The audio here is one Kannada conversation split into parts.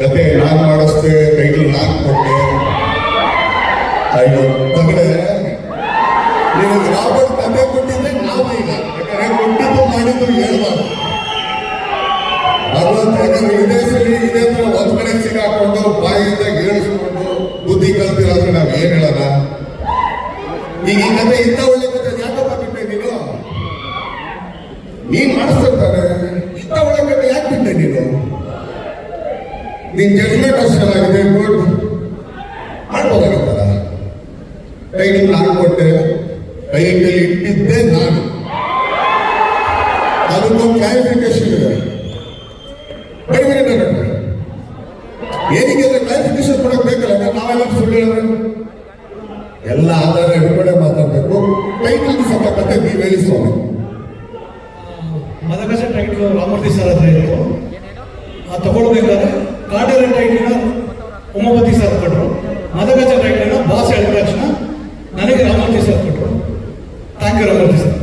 ಕತೆ ನಾನು ಮಾಡಿಸ್ದೆ ಟೈಟಲ್ ನಾನು ಕೊಟ್ಟೆ. ಅಯ್ಯೋ ತಗಡೆ ನೀವು ರಾಬರ್ಟ್ ಕತೆ ಕೊಟ್ಟಿದ್ದೆ ನಾವು ಈಗ ಯಾಕಂದ್ರೆ ಕೊಟ್ಟಿದ್ದು ಮಾಡಿದ್ದು ಹೇಳ್ಬಾರ್ದು. ಭಗವಂತ ಯಾಕಂದ್ರೆ ಸರಿ ಇದೇ ತರ ಒಂದ್ ಕಡೆ ಸಿಗಾಕೊಂಡು ಬಾಯಿಂದ ಹೇಳಿಸ್ಕೊಂಡು ಬುದ್ಧಿ ಕಲ್ತಿರೋದ್ರೆ ನಾವ್ ಏನ್ ಹೇಳೋಣ? ಈಗ ಈ ಕತೆ ಇಂಥ ಒಳ್ಳೆ ಕತೆ ಯಾಕಪ್ಪ ಬಿಟ್ಟೆ ನೀನು? ನೀನ್ ಮಾಡಿಸ್ತಿರ್ತಾರೆ. ಇಂಥ ಒಳ್ಳೆ ಕತೆ ಯಾಕೆ ಬಿಟ್ಟೆ ನೀನು? ನಿನ್ ಜಡ್ಜ್ಮೆಂಟ್ ಅಷ್ಟು ಚೆನ್ನಾಗಿದೆ ಗುಡ್ ಮಾಡ್ಬೋದಾಗಿತ್ತಲ್ಲ? ಟೈಟಲ್ ನಾನು ಕೊಟ್ಟೆ ಟೈಟಲ್ ಇಟ್ಟಿದ್ದೆ ನಾನು. ಅದಕ್ಕೊಂದು ಕ್ಲಾರಿಫಿಕೇಶನ್ ಇದೆ. ಅಂದ್ರೆ ಕ್ಲಾರಿಫಿಕೇಶನ್ ಕೊಡಕ್ ಬೇಕಲ್ಲ? ನಾವೆಲ್ಲ ಸುಳ್ಳು ಎಲ್ಲ ಆಧಾರ ಹಿಡ್ಕೊಂಡೆ ಮಾತಾಡಬೇಕು. ಟೈಟಲ್ ಸ್ವಲ್ಪ ಕತೆ ನೀವು ಸ್ವಾಮಿ. ಮದಕಸ ಟೈಟಲ್ ರಾಮೂರ್ತಿ ಸರ್ ಹತ್ರ ಇತ್ತು ತಗೊಳ್ಬೇಕಾದ್ರೆ ಕಾಡೇರ ಟೈಟ್ಲಿನ ಉಮಾಪತಿ ಸರ್ ಕೊಟ್ಟರು ಮದಗಜ ಟೈಟ್ಲಿನ ಬಾಸ್ ಹೇಳಿದ ತಕ್ಷಣ ನನಗೆ ರಾಮೂರ್ತಿ ಸರ್ ಕೊಟ್ಟರು ಥ್ಯಾಂಕ್ ಯು ರಾಮೂರ್ತಿ ಸರ್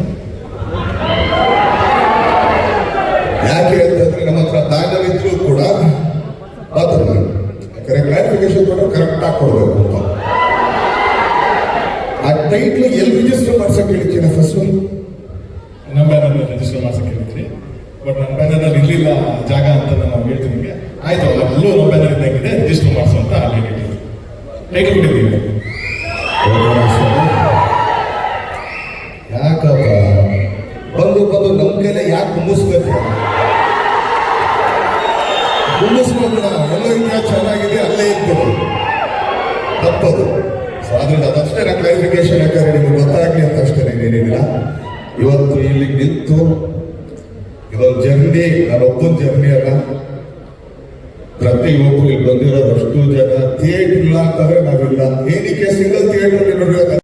ಯಾಕೆ ಅಂತಂದ್ರೆ ನಮ್ಮ ಹತ್ರ ದಾನವಿದ್ರು ಕೂಡ ಮಾತಾಡೋದು ಯಾಕಂದ್ರೆ ಕ್ಲಾರಿಫಿಕೇಶನ್ ಕೊಟ್ಟರೆ ಕರೆಕ್ಟ್ ಆಗಿ ಕೊಡ್ಬೇಕು ಅಂತ. ಆ ಟೈಟ್ಲ್ ಎಲ್ಲಿ ರಿಜಿಸ್ಟರ್ ಮಾಡ್ಸಕ್ ಹೇಳಿದ್ದೀನಿ ಫಸ್ಟ್ ನಮ್ಮ ಬ್ಯಾನರ್ ರಿಜಿಸ್ಟರ್ ಮಾಡ್ಸಕ್ಕೆ ಹೇಳಿದ್ರಿ ಬಟ್ ನನ್ನ ಬ್ಯಾನರ್ ಇರಲಿಲ್ಲ ಜಾಗ ಅಂತ ನಾನು ಹೇಳ್ತೀನಿ ನಿಮಗೆ. ಆಯ್ತು, ಅಲ್ಲೂ ಬ್ಯಾನರ್ ಇದ್ದಂಗಿದೆ ರಿಜಿಸ್ಟರ್ ಮಾಡಿಸು ಅಂತ ಹೇಳಿದ್ವಿ ಟೈಟಲ್ ಕೊಟ್ಟಿದ್ದೀವಿ ಯಾಕಪ್ಪ? ಬಂದು ಬಂದು ನಮ್ಮ ಕೈಲೇ ಯಾಕೆ ಕುಂಬಿಸ್ಬೇಕು ಕುಂಬಿಸ್ಬೇಕಲ್ಲ ಎಲ್ಲ ಇದೆಯಾ ಚೆನ್ನಾಗಿದೆ, ಅಲ್ಲೇ ಇರ್ಬೇಕು ತಪ್ಪದು. ಸೊ ಅದರಿಂದ ಅದಷ್ಟೇ ನಾ ಕ್ಲಾರಿಫಿಕೇಶನ್ ಯಾಕಂದ್ರೆ ನಿಮಗೆ ಗೊತ್ತಾಗ್ಲಿ ಅಂತ ಅಷ್ಟೇ ಏನೇನಿಲ್ಲ ಇವತ್ತು ಇಲ್ಲಿ ನಿಂತು ಇದೊಂದು ಜರ್ನಿ ನಾನು ಒಬ್ಬನ ಜರ್ನಿ ಅಲ್ಲ. ಪ್ರತಿಯೊಬ್ಬರು ಬಂದಿರೋದಷ್ಟು ಜನ ಥಿಯೇಟರ್ ಇಲ್ಲ ಅಂತಂದ್ರೆ ನಾವಿಲ್ಲ. ಏನಕ್ಕೆ ಸಿಂಗಲ್ ಥಿಯೇಟರ್